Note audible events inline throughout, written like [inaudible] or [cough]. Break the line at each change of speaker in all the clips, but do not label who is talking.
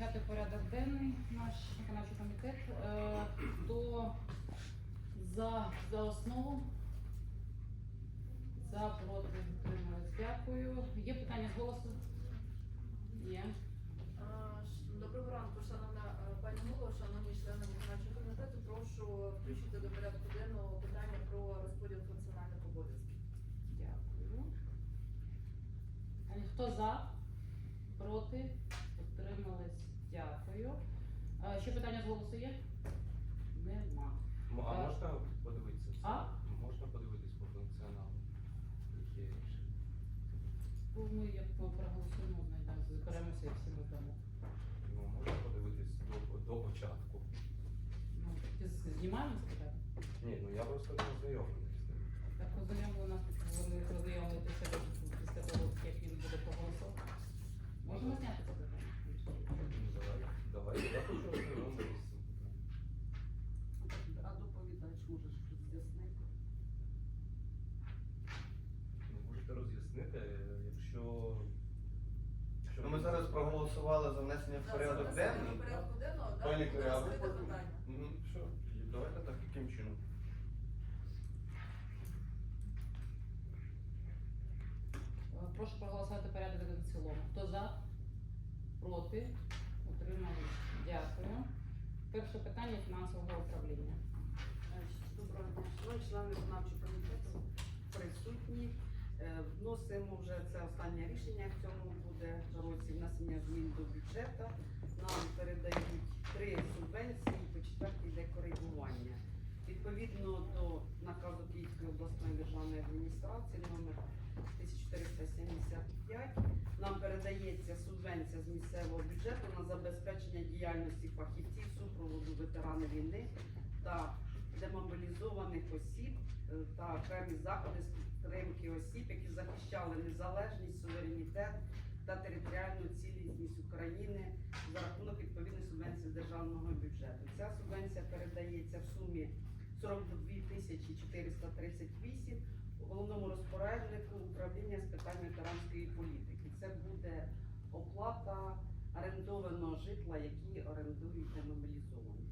включати порядок денний наш виконавчий комітет. Е, Хто за, за основу? За, проти, утримались. Дякую. Є питання з голосу? Є.
Доброго ранку, шановна е, пані Муло, шановні члени виконавчого комітету. Прошу включити до порядку денного питання про розподіл функціональних обов'язків.
Дякую. Хто за? Проти? Утримались. Дякую. Е, Ще питання з голосу є? Нема.
М- А
Так.
можна подивитися? це?
А?
Можна подивитись по функціоналу? Які рішення?
Бо Ми як проголосуємо, знайдемо, зберемося і всі ми дамо.
Ну, можна подивитись до, до початку.
Ну, ти з- знімаємо це питання?
Ні, ну я просто не ознайомлений з ним.
Так ознайомили нас, вони ознайомитися після того, як він буде проголосований. Можемо зняти це питання?
Ну, Давай, давай, я хочу ознайомитись з цим питанням.
А доповідач можеш роз'яснити?
Ну, можете роз'яснити, якщо... якщо
Ну, ми зараз проголосували за внесення в
За
порядок
занесення
денний.
до порядку денного,
Пані
так, буде
Кирило,
розкрите
потім-
питання.
Мгм, Все, тоді давайте так, яким чином.
Е, Прошу проголосувати порядок денний в цілому. Хто за? Проти? Утримались? Дякую. Перше питання фінансового управління.
Доброго дня, шановні члени виконавчого комітету присутні. Е, Вносимо вже це останнє рішення. В цьому буде році внесення змін до бюджету. Нам передають три субвенції, по четвертій йде коригування. Відповідно до наказу Київської обласної державної адміністрації номер 1475 нам передається субвенція з місцевого бюджету на забезпечення діяльності фахівців супроводу ветеранів війни та демобілізованих осіб е, та окремі заходи з підтримки осіб, які захищали незалежність, суверенітет та територіальну цілісність України за рахунок відповідної субвенції державного бюджету. Ця субвенція передається в сумі 42 тисячі 438 головному розпоряднику управління з питань ветеранської політики. Це буде оплата орендованого житла, які орендують демобілізовані.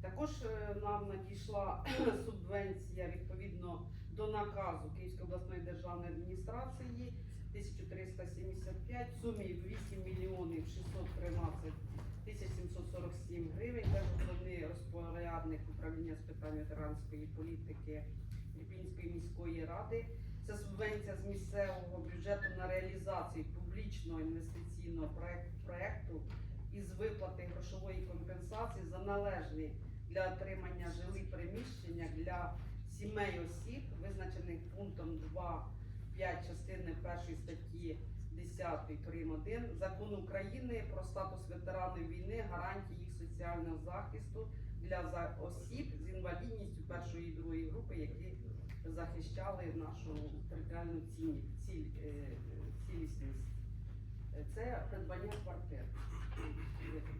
Також е, нам надійшла [clears throat] субвенція відповідно до наказу Київської обласної державної адміністрації 1375 в сумі 8 мільйонів 613 тисяч 747 гривень. Це головний розпорядник управління з питань ветеранської політики Ліпінської міської ради. Це субвенція з місцевого бюджету на реалізацію публічного інвестиційного проекту із виплати грошової компенсації за належні для отримання жилі приміщення для сімей осіб, визначених пунктом 2.5 частини 1 статті 10 прим. 1 Закону України про статус ветеранів війни, гарантії їх соціального захисту для осіб з інвалідністю першої і другої групи, які захищали нашу територіальну е, е, цілісність. Е, Це придбання квартир,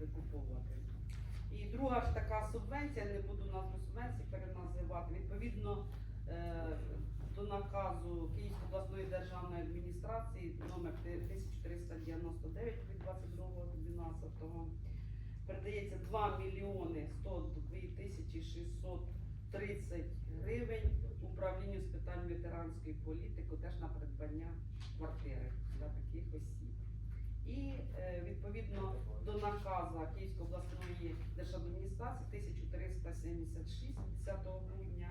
викуповувати. І друга ж така субвенція, не буду назву субвенції переназивати. Відповідно до наказу Київської обласної державної адміністрації номер 1499 від 22.12 передається 2 мільйони 102 тисячі 630 гривень управлінню з питань ветеранської політики теж на придбання квартири для таких осіб. І е, відповідно до наказу Київської обласної держадміністрації 1376 10 грудня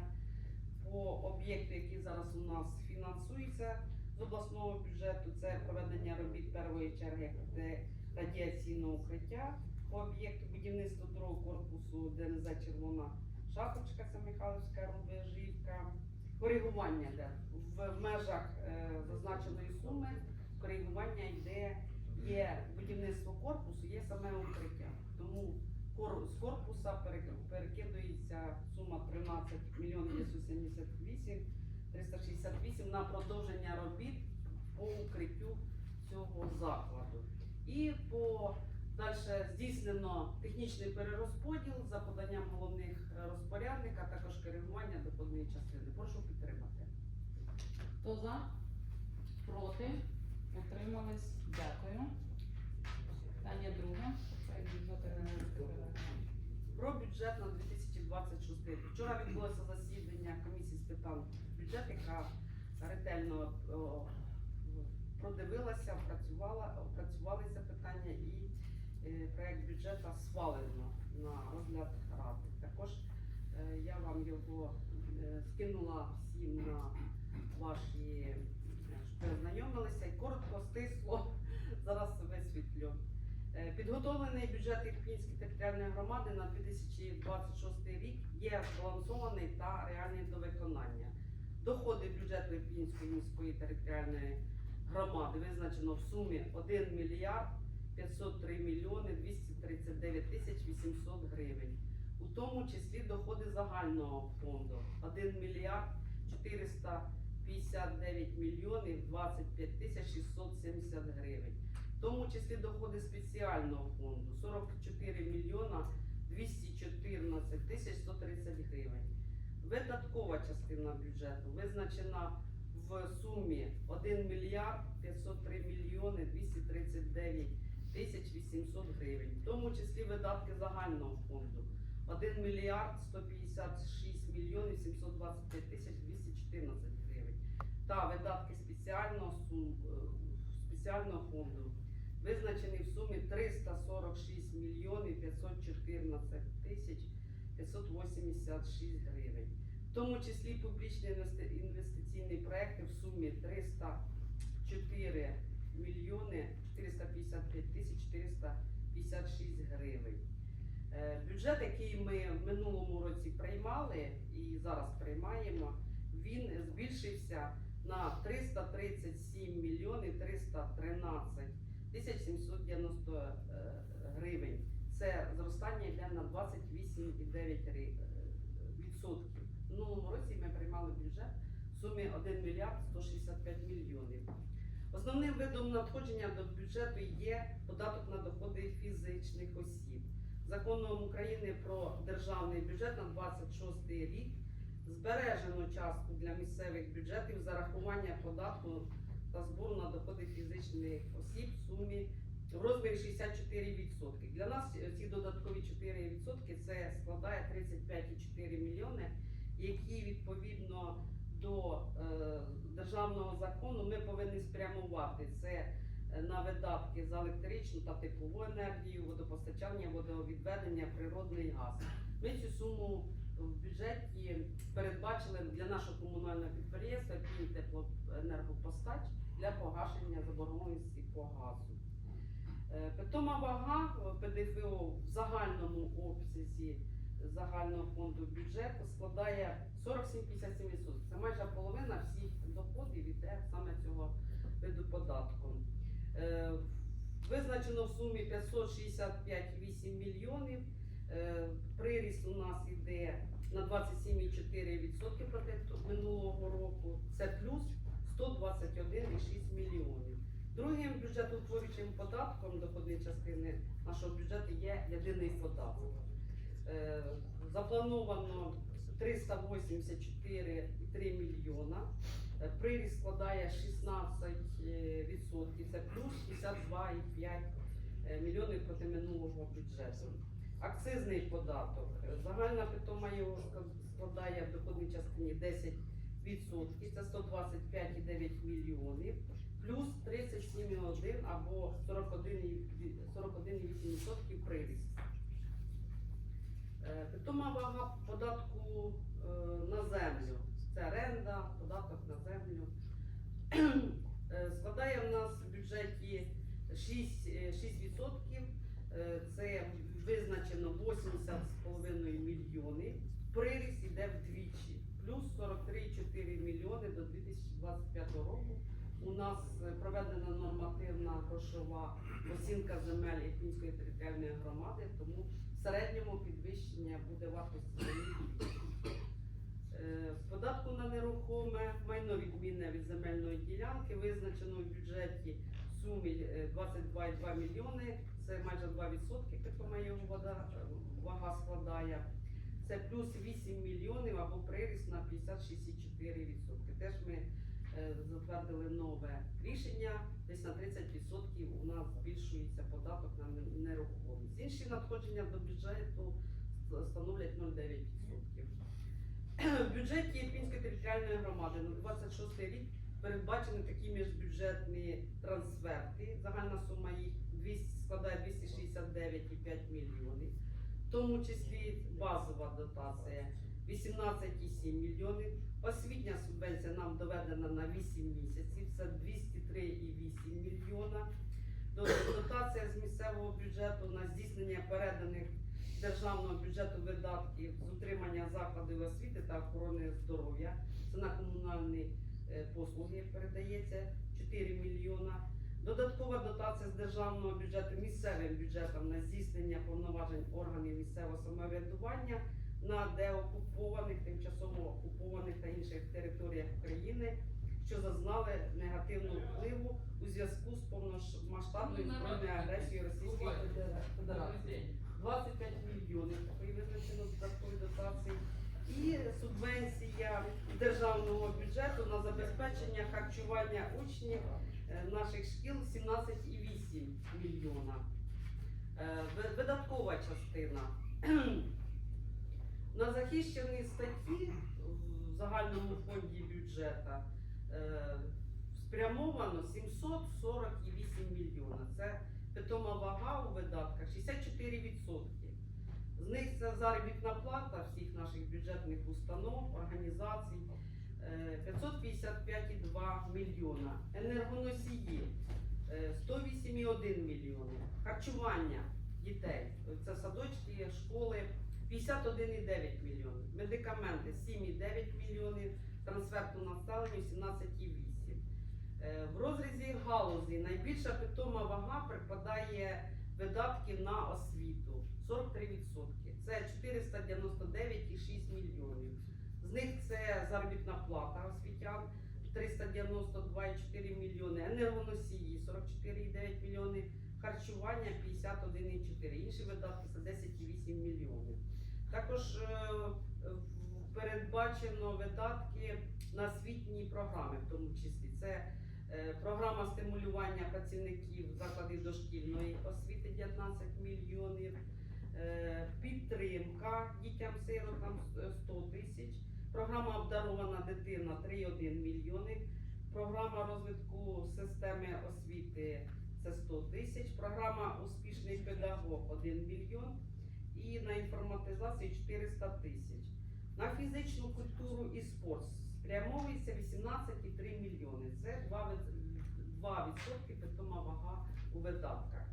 по об'єкту, який зараз у нас фінансується з обласного бюджету, це проведення робіт першої черги радіаційного укриття по об'єкту будівництва другого корпусу ДНЗ Червона Шапочка, це Михайлівська рубежівка. Коригування де в, межах е, зазначеної суми коригування йде є будівництво корпусу, є саме укриття. Тому з корпуса перекидується сума 13 мільйонів 978 368 на продовження робіт по укриттю цього закладу. І по далі здійснено технічний перерозподіл за поданням головних е, розпорядника, також коригування доходної частини. Прошу.
Хто за? Проти? Утримались? Дякую. Питання друге.
Про бюджет на 2026 рік. Вчора відбулося засідання комісії з питань бюджету, яка ретельно о, продивилася, опрацювала, опрацювали це питання і е, проект бюджету схвалено на розгляд ради. Також е, я вам його е, скинула всім на ваші, щоб і коротко, стисло. [laughs] Зараз висвітлю. Е, Підготовлений бюджет Ірпінської територіальної громади на 2026 рік є збалансований та реальний до виконання. Доходи бюджету Ірпінської міської територіальної громади визначено в сумі 1 мільярд 503 мільйони 239 тисяч 800 гривень. У тому числі доходи загального фонду 1 мільярд 459 мільйонів 25 тисяч 670 гривень. В тому числі доходи спеціального фонду 44 мільйона 214 тисяч 130 гривень. Видаткова частина бюджету визначена в сумі 1 мільярд 503 мільйони 239 тисяч 800 гривень, в тому числі видатки загального фонду 1 мільярд 156 мільйонів 725 тисяч 214 гривень та видатки спеціального е, спеціального фонду визначений в сумі 346 мільйонів 514 тисяч 586 гривень. В тому числі публічні інвести- інвестиційні проекти в сумі 304 мільйони 455 тисяч 456 гривень. Е, Бюджет, який ми в минулому році приймали і зараз приймаємо, він збільшився на 337 мільйонів 313 тисяч 790 е, гривень. Це зростання йде на 28,9 ри- е, відсотків. В минулому році ми приймали бюджет в сумі 1 мільярд 165 мільйонів. Основним видом надходження до бюджету є податок на доходи фізичних осіб. Законом України про державний бюджет на 26 рік збережено частку для місцевих бюджетів зарахування податку та збору на доходи фізичних осіб в сумі в розмірі 64%. Для нас ці додаткові 4% це складає 35,4 мільйони, які відповідно до е, державного закону ми повинні спрямувати це е, на видатки за електричну та теплову енергію, водопостачання, водовідведення, природний газ. Ми цю суму в бюджеті передбачили для нашого комунального підприємства «Київ теплоенергопостач для погашення заборгованості по газу. Е, Питома вага е, ПДФО в загальному обсязі загального фонду бюджету складає 47,57%. Це майже половина всіх доходів іде саме цього виду податку. Е, Визначено в сумі 565,8 мільйонів. Е, Приріст у нас іде на 27,4% проти минулого року. Це плюс 121,6 мільйонів. Другим бюджетоутворюючим податком доходної частини нашого бюджету є єдиний податок. Е, Заплановано 384,3 мільйона. Е, Приріст складає 16%, це плюс 62,5 е, мільйонів проти минулого бюджету. Акцизний податок. Загальна питома його складає в доходній частині 10%, це 125,9 мільйонів, плюс 37,1 або 41,8% 41,8% приріст. Е, Питома вага податку е, на землю. Це оренда, податок на землю. [clears throat] Е, Складає в нас в бюджеті 6, е, 6%. Е, Це визначено 80,5 мільйонів. Приріст іде вдвічі. Плюс 43,4 мільйони до 2025 року. У нас е, проведена нормативна грошова оцінка земель Ірпінської територіальної громади, тому в середньому підвищення буде вартості. Е, податку на нерухоме майно відмінне від земельної ділянки визначено в бюджеті сумі е, 22,2 мільйони це майже 2% питома його вода, е, вага складає. Це плюс 8 мільйонів або приріст на 56,4%. Теж ми е, затвердили нове рішення. Десь на 30% у нас збільшується податок на нерухомість. Інші надходження до бюджету становлять 0,9%. В [clears throat] бюджеті Пінської територіальної громади ну, на 26 рік передбачені такі міжбюджетні трансферти. Загальна сума їх 200 складає 269,5 мільйонів. В тому числі базова дотація 18,7 мільйонів. Освітня субвенція нам доведена на 8 місяців, це 203,8 мільйона. Дотація з місцевого бюджету на здійснення переданих державного бюджету видатків з утримання закладів освіти та охорони здоров'я. Це на комунальні е, послуги передається 4 мільйона. Додаткова дотація з державного бюджету місцевим бюджетом на здійснення повноважень органів місцевого самоврядування на деокупованих, тимчасово окупованих та інших територіях України, що зазнали негативного впливу у зв'язку з повномасштабною збройною агресією Російської Федера- Федерації. 25 мільйонів такої визначено додаткової дотації. І субвенція державного бюджету на забезпечення харчування учнів наших шкіл 17,8 мільйона. Е, Видаткова частина. [clears throat] На захищені статті в загальному фонді бюджету е, спрямовано 748 мільйона. Це питома вага у видатках 64%. З них це заробітна плата всіх наших бюджетних установ, організацій е, 555,2 мільйона. Енергоносії е, 108,1 мільйона. Харчування дітей. Це садочки, школи 51,9 мільйонів. Медикаменти 7,9 мільйонів. Трансферту населенню 17,8. Е, В розрізі галузі найбільша питома вага припадає видатків на освіту 43%. Це 499,6 мільйонів. З них це заробітна плата освітян 392,4 мільйони, енергоносії 44,9 мільйони, харчування 51,4. Інші видатки це 10,8 мільйонів. Також е, передбачено видатки на освітні програми, в тому числі це е, програма стимулювання працівників закладів дошкільної освіти 19 мільйонів, е, підтримка дітям-сиротам 100 тисяч, програма обдарована дитина 3,1 мільйони, програма розвитку системи освіти це 100 тисяч, програма успішний педагог 1 мільйон і на інформатизацію 400 тисяч. На фізичну культуру і спорт спрямовується 18,3 мільйони. Це 2%, від- 2% питома вага у видатках.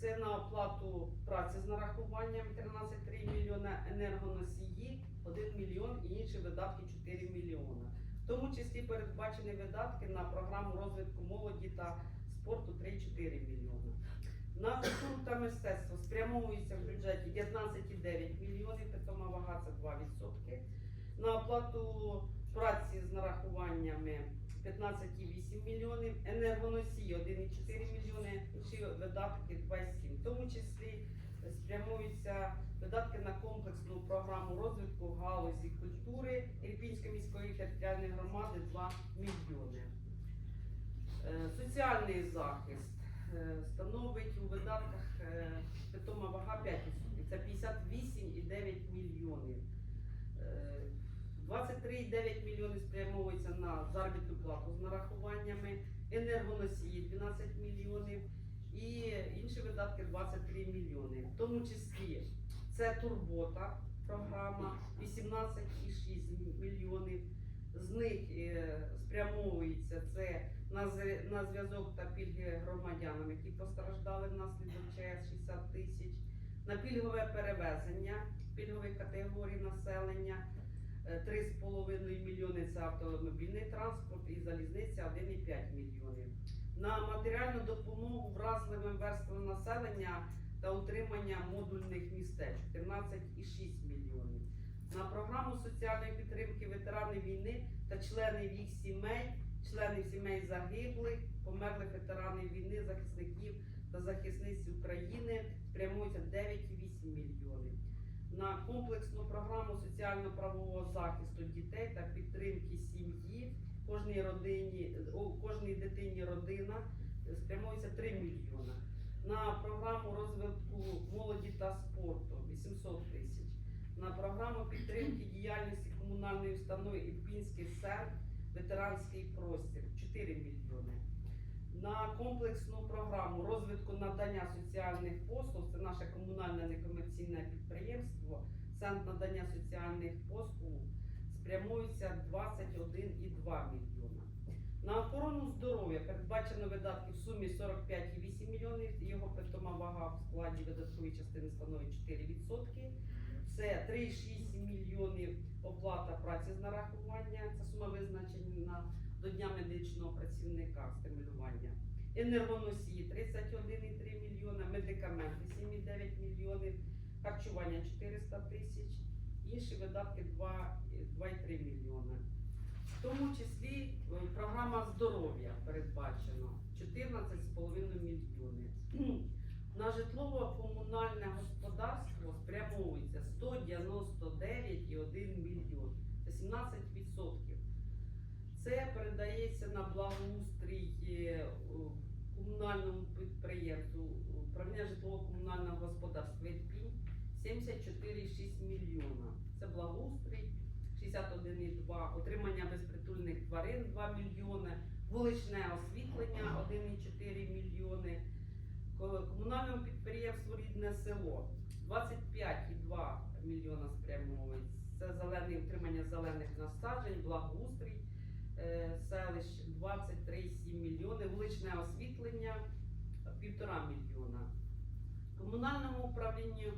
Це на оплату праці з нарахуванням 13,3 мільйона, енергоносії 1 мільйон і інші видатки 4 мільйона. В тому числі передбачені видатки на програму розвитку молоді та спорту 3-4 мільйони. На культуру та мистецтво спрямовується в бюджеті 15,9 мільйонів, питома вага це 2%. На оплату праці з нарахуваннями 15,8 мільйонів, енергоносії 1,4 мільйони, інші видатки 2,7. В тому числі спрямуються видатки на програму розвитку галузі культури Ірпінської міської територіальної громади 2 мільйони. Е, Соціальний захист е, становить у видатках е, питома вага 5%. Це 58,9 мільйонів. Е, 23,9 мільйонів спрямовується на заробітну плату з нарахуваннями, енергоносії 12 мільйонів і інші видатки 23 мільйони. В тому числі це турбота програма 18,6 мільйонів. З них е, спрямовується це на зв'язок та пільги громадянам, які постраждали внаслідок ЧС 60 тисяч, на пільгове перевезення пільгових категорій населення. е, 3,5 мільйони це автомобільний транспорт і залізниця 1,5 мільйонів. На матеріальну допомогу вразливим верствам населення та утримання модульних містечок 13,6 мільйонів. На програму соціальної підтримки ветеранів війни та членів їх сімей, членів сімей загиблих, померлих ветеранів війни, захисників та захисниць України спрямується 9,8 мільйонів. На комплексну програму соціально-правового захисту дітей та підтримки сім'ї кожній родині, кожній дитині родина спрямується 3 мільйона. На програму розвитку молоді та спорту 800 тисяч. На програму підтримки діяльності комунальної установи Ірпінський сен, ветеранський простір 4 мільйони. На комплексну програму розвитку надання соціальних послуг, це наше комунальне некомерційне підприємство, Центр надання соціальних послуг спрямується 21,2 мільйона. На охорону здоров'я передбачено видатки в сумі 45,8 мільйонів. Його питома вага в складі видаткової частини становить 4%. Це 3,6 мільйонів оплата праці з нарахування. Це сума визначена до Дня медичного працівника стимулювання. Енергоносії 31,3 мільйона, медикаменти 7,9 мільйонів, харчування 400 тисяч, інші видатки 2,3 мільйони. В тому числі е, програма здоров'я передбачено 14,5 мільйонів. На житлово-комунальне господарство спрямовується 199,1 мільйон. Це 17%. Це передається на благоустрій е, комунальному підприємству управління житлово-комунального господарства «Ірпінь» 74,6 мільйона. Це благоустрій 61,2, отримання безпритульних тварин 2 мільйони, вуличне освітлення 1,4 мільйони, Ко- комунальному підприємству Рідне село 25,2 мільйона спрямовується. Це зелене утримання зелених насаджень, благоустрій е, селищ 23,7 мільйони, вуличне освітлення 1,5 мільйона. Комунальному управлінню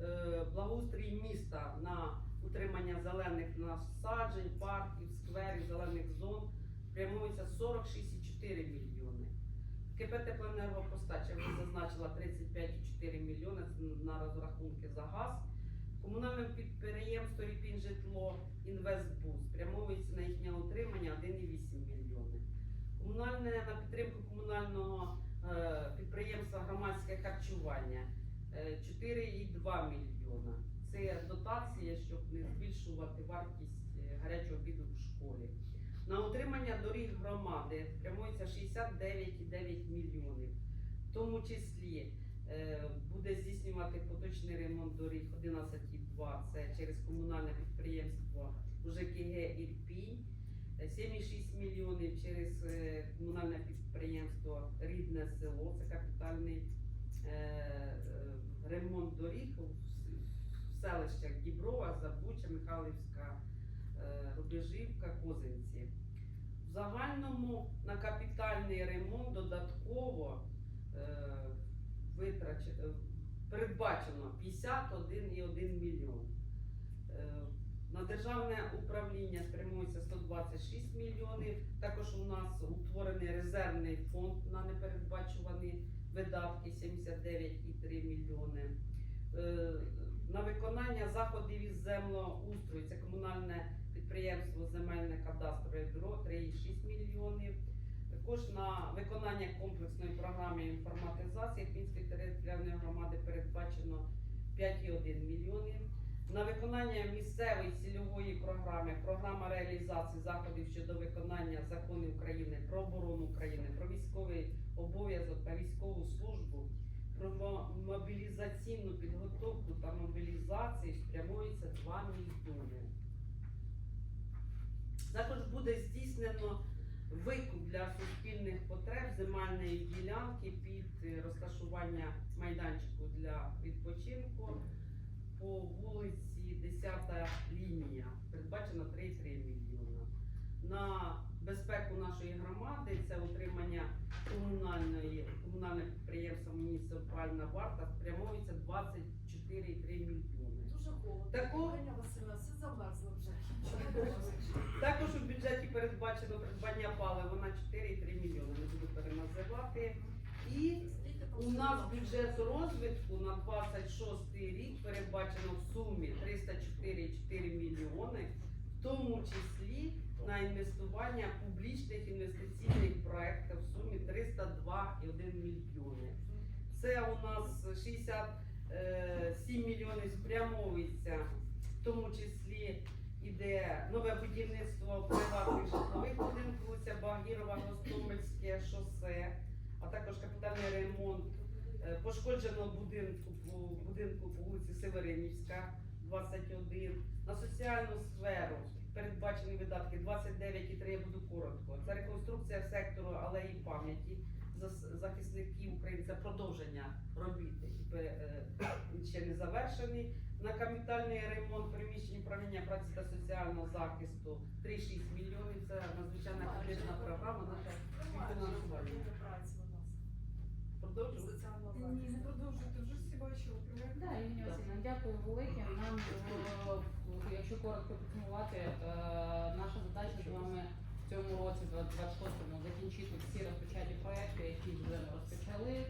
е, благоустрій міста на утримання зелених насаджень, парків, скверів, зелених зон спрямується 46,4 мільйони. КП «Теплоенергопостача» вже зазначила 35,4 мільйони на розрахунки за газ. Комунальне підприємство «Ріпінжитло Інвестбуд» спрямовується на їхнє утримання 1,8 мільйони. Комунальне на підтримку комунального е, підприємства громадське харчування е, 4,2 мільйона. Це дотація, щоб не збільшувати вартість е, гарячого обіду в школі. На утримання доріг громади спрямується 69,9 мільйонів. В тому числі е, буде здійснювати поточний ремонт доріг 11,2, це через комунальне підприємство ЖКГ Ірпінь, Е, 7,6 мільйонів через е, комунальне підприємство Рідне село, це капітальний е, е, ремонт доріг селищах Діброва, Забуча, Михайлівська, е, Рубежівка, Козинці. В загальному на капітальний ремонт додатково е, витраче- е, передбачено 51,1 мільйон. На державне управління спрямується 126 мільйонів. Також у нас утворений резервний фонд на непередбачувані видатки 79,3 мільйони. На виконання заходів із землеустрою це комунальне підприємство Земельне кадастрове бюро 3,6 мільйонів. Також на виконання комплексної програми інформатизації Пінської територіальної громади передбачено 5,1 мільйонів. На виконання місцевої цільової програми, програма реалізації заходів щодо виконання законів України про оборону України, про військовий обов'язок про мобілізаційну підготовку та мобілізацію спрямується 2 мільйони. Також буде здійснено викуп для суспільних потреб земельної ділянки під е, розташування майданчику для відпочинку по вулиці 10 лінія. Передбачено 3,3 мільйона. На безпеку нашої громади це утримання комунальної комунальне підприємство муніципальна варта спрямовується 24,3 мільйони.
Дуже холодно.
Такого-
все замерзло вже.
Також у бюджеті передбачено придбання палива на 4,3 мільйони. Не буду переназивати. І у нас бюджет розвитку на 26 рік передбачено в сумі 304,4 мільйони, в тому числі на інвестування публічних інвестиційних проєктів 302,1 мільйони. Це у нас 67 мільйонів спрямовується, в тому числі іде нове будівництво приватних житлових будинків, вулиця Багірова, Гостомельське шосе, а також капітальний ремонт е, пошкодженого будинку по будинку по вулиці Северинівська, 21. На соціальну сферу передбачені видатки 29,3, я буду коротко. Це реконструкція сектору алеї пам'яті захисників України. Це продовження робіт, е, ще не завершені. На капітальний ремонт приміщень управління праці та соціального захисту 3,6 мільйонів. Це надзвичайна критична програма. Наша фінансування.
праці у нас.
Продовжуємо.
Соціального
Ні, не продовжуйте, вже всі бачили.
Да, Євгенія Васильівна, дякую велике. Нам, е, якщо коротко підсумувати, е, наша задача з вами в цьому році, 26-му, закінчити всі розпочаті проекти, які вже ми розпочали. Е,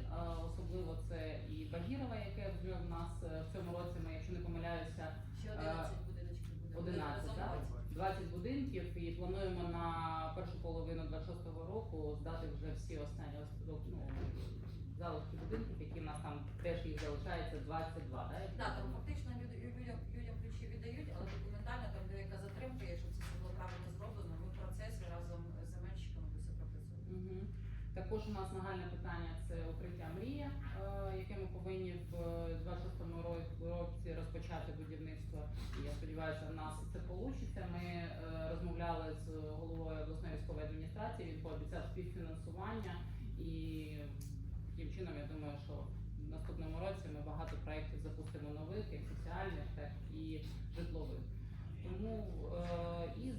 Особливо це і Багірова, яке вже в нас е, в цьому році, ми, якщо не помиляюся,
Ще
Е,
11 будиночків буде.
11,
Разом
так?
20.
20 будинків і плануємо на першу половину 26-го року здати вже всі останні ну, залишки будинків, які в нас там теж їх залишається 22, да?
Так,
не
там фактично людям, людям ключі віддають, але документально там деяка затримка, є, щоб це все було правильно зроблено. Ми в процесі разом з земельщиками це пропрацюємо.
Мгм. Також у нас нагальне питання це укриття мрія, е, яке ми повинні в 26-му ро- році розпочати будівництво. І я сподіваюся, в нас це вийде. Ми е, розмовляли з головою обласної військової адміністрації. Він пообіцяв співфінансування, і таким чином я думаю, що в наступному році ми багато проєктів запустимо нових, як соціальних, так і житлових. Тому е, і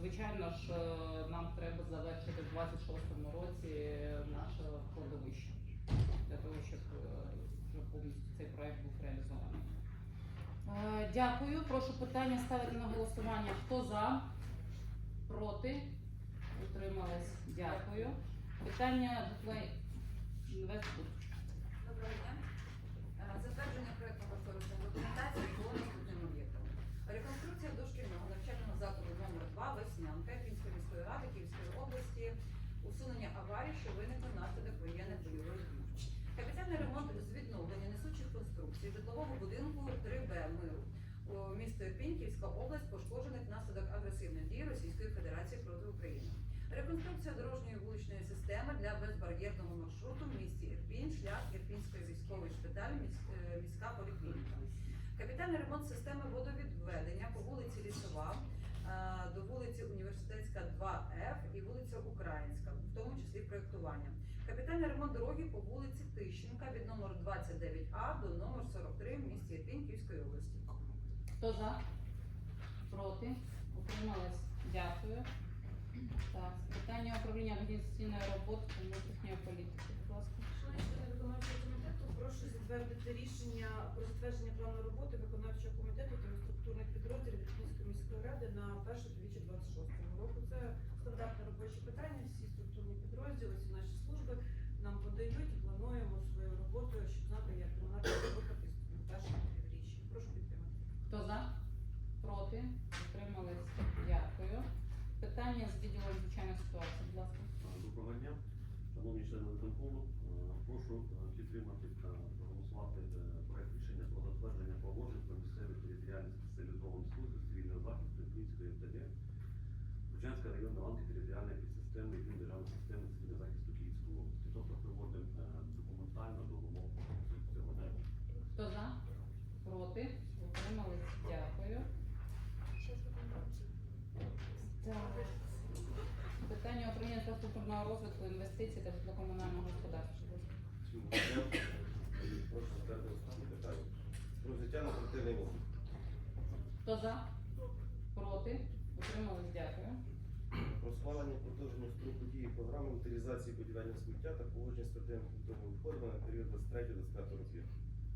звичайно ж е, нам треба завершити в 26-му році наше кладовище для того, щоб е, вже повністю цей проект був реалізований. Е, Дякую. Прошу питання ставити на голосування. Хто за? Проти? Утримались? Дякую. Питання Інвестбук.
Доброго дня. Е, Затвердження проєктно-кошторисної документації по наступним об'єктам. Реконструкція дошкільного навчального закладу номер 2 Веснянка Київської міської ради Київської області, усунення аварій, що виникли внаслідок воєнних бойових дій. Капітальний ремонт з відновлення несучих конструкцій житлового будинку 3Б миру місто Ірпінь, область, пошкоджених внаслідок агресивної дії Російської Федерації проти України. Реконструкція дорожньої вуличної системи для безбар'єрного маршруту в місті Ірпінь, шлях Ірпінської військової шпиталь, міс- е, міська поліклініка. Капітальний ремонт системи водовідведення по вулиці Лісова е, до вулиці Університетська 2Ф і вулиця Українська, в тому числі проєктування. Капітальний ремонт дороги по вулиці Тищенка від номеру 29А до номер 43 в місті Ірпінь Київської області.
Хто за? Проти? Утримались? Дякую. Так, питання управління організаційної роботи та внутрішньої політики. Будь ласка.
Шановні виконавчого комітету, прошу затвердити рішення про затвердження плану роботи виконавчого комітету та структурних підрозділів Київської міської ради на перше півріччя 26 року. Це стандартне робоче питання. Всі структурні підрозділи, всі наші служби нам подають і плануємо своєю роботою, щоб знати, як вона буде рухатись на першому півріччі. Прошу підтримати.
Хто за? Проти? Утримались? Дякую. Питання з відділу звичайної ситуації, будь ласка.
Доброго дня, шановні члени виконкому. Е, Прошу е, підтримати та проголосувати е, проект рішення про затвердження положень про місцеві територіальні спеціалізовані служби цивільного захисту Київської МТГ, Бучанська районна антитериторіальна підсистема і державної системи цивільного захисту Київської області. Тобто приводимо документально до вимог цього дня.
Хто за? Проти? Утримались? Дякую. Так. Питання управління інфраструктурного розвитку, інвестицій та житлово-комунального господарства.
Прошу затвердити останнє питання. Про взяття на оперативний облік.
Хто за? Проти? Утримались? Дякую.
Про схвалення продовження строку дії програми утилізації будівельного сміття та поводження з твердими побутовими відходами на період 23-25 років.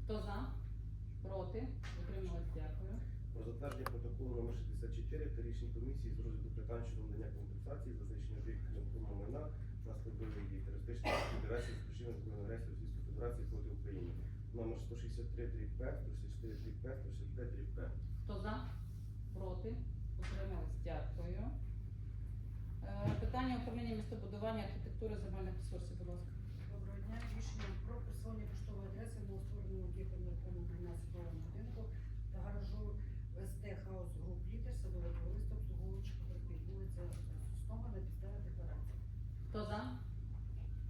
Хто за? Проти? Утримались? Дякую.
Про затвердження протоколу номер 64 та рішень комісії з розгляду питань щодо надання компенсації за знищення об'єктів майна внаслідок бойових дій терористичної федерації з причиною збройної агресії Російської Федерації проти України. Номер 163 дріб П, 164 дріб П, 165 дріб П.
Хто за? Проти? Утримались? Дякую. Е, Питання управління містобудування, архітектури, земельних ресурсів, будь ласка.
Доброго дня. Рішення про присвоєння поштової адреси новоствореному об'єкту нерухомого майна житлового будинку та гаражу ВСТ Хаус Груп Літер, садове товариство, обслуговуючи потерпіль, вулиця Соснова на підставі декларації.
Хто за?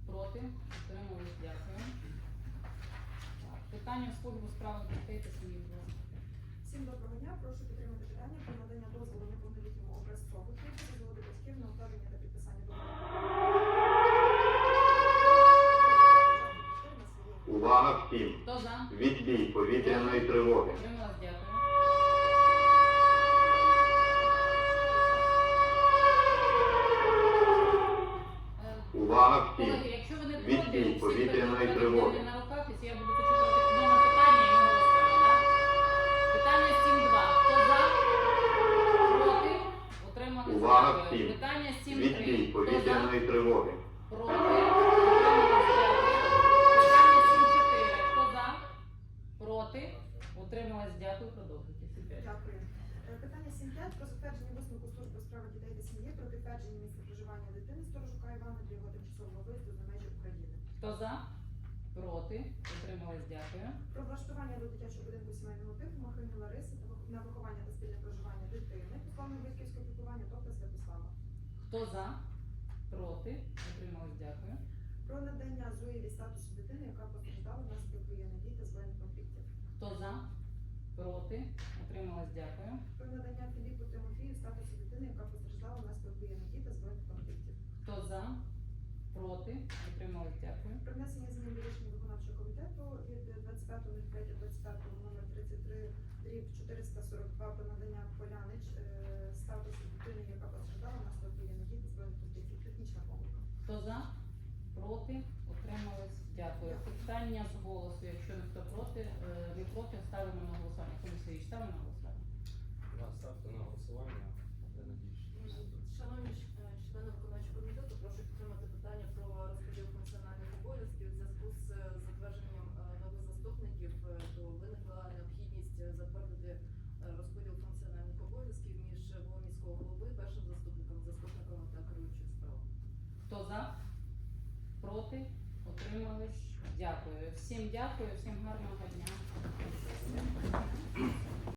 Проти? Утримались? Дякую. Так, Питання служби у справах дітей та сім'ї, будь ласка.
Всім доброго дня. Прошу підтримати питання про надання дозволу неповнолітньому образцову згоди батьків на укладення та підписання договору.
Увага всім! Відбій повітряної тривоги. Всім.
Питання 7.3.
Відбій
Хто за?
повітряної тривоги.
Проти? Питання 7.4. Хто за? Проти? Утрималась, дякую. Продовжуйте.
Дякую. Е, Питання 7.5 про затвердження висновку служби у справах дітей та сім'ї про підтвердження місця проживання дитини Сторожука Івана для його тимчасового виїзду за межі України.
Хто за? Проти? Утрималась, дякую.
Про влаштування до дитячого будинку сімейного типу Махини Лариси на на виховання та
Хто за? Проти? Утрималась, дякую.
Про надання Зоєві статусу дитини, яка постраждала внаслідок воєнних дій та збройних конфліктів.
Хто за? Проти? Утрималась, дякую.
Про надання Філіпу Тимофію статусу дитини, яка постраждала внаслідок воєнних дій та збройних конфліктів.
Хто за? Проти? Утрималась, дякую.
Про внесення змін до рішення виконавчого комітету від 25.03.25 номер 33 дріб 442 про надання Полянич е, статусу дитини, яка постраждала внаслідок воєнних дій та збройних конфліктів. Технічна помилка.
Хто за? Проти? Отримались? дякую. Питання з голосу. Якщо ніхто проти, не проти, ставимо на голосування. Комісія ставимо на голосування.
Да, ставте на голосування. Я надіюсь, що все буде.
Шановні ч- е, члени виконавчого комітету, прошу підтримати питання про розподіл функціональних обов'язків. У зв'язку з е, затвердженням е, нових заступників, е, то виникла необхідність е, затвердити е, розподіл функціональних обов'язків між е, міського голови, першим заступником, заступниками та керуючим справ.
Хто за? Проти? Утримались? Дякую. Всім дякую, всім гарного дня.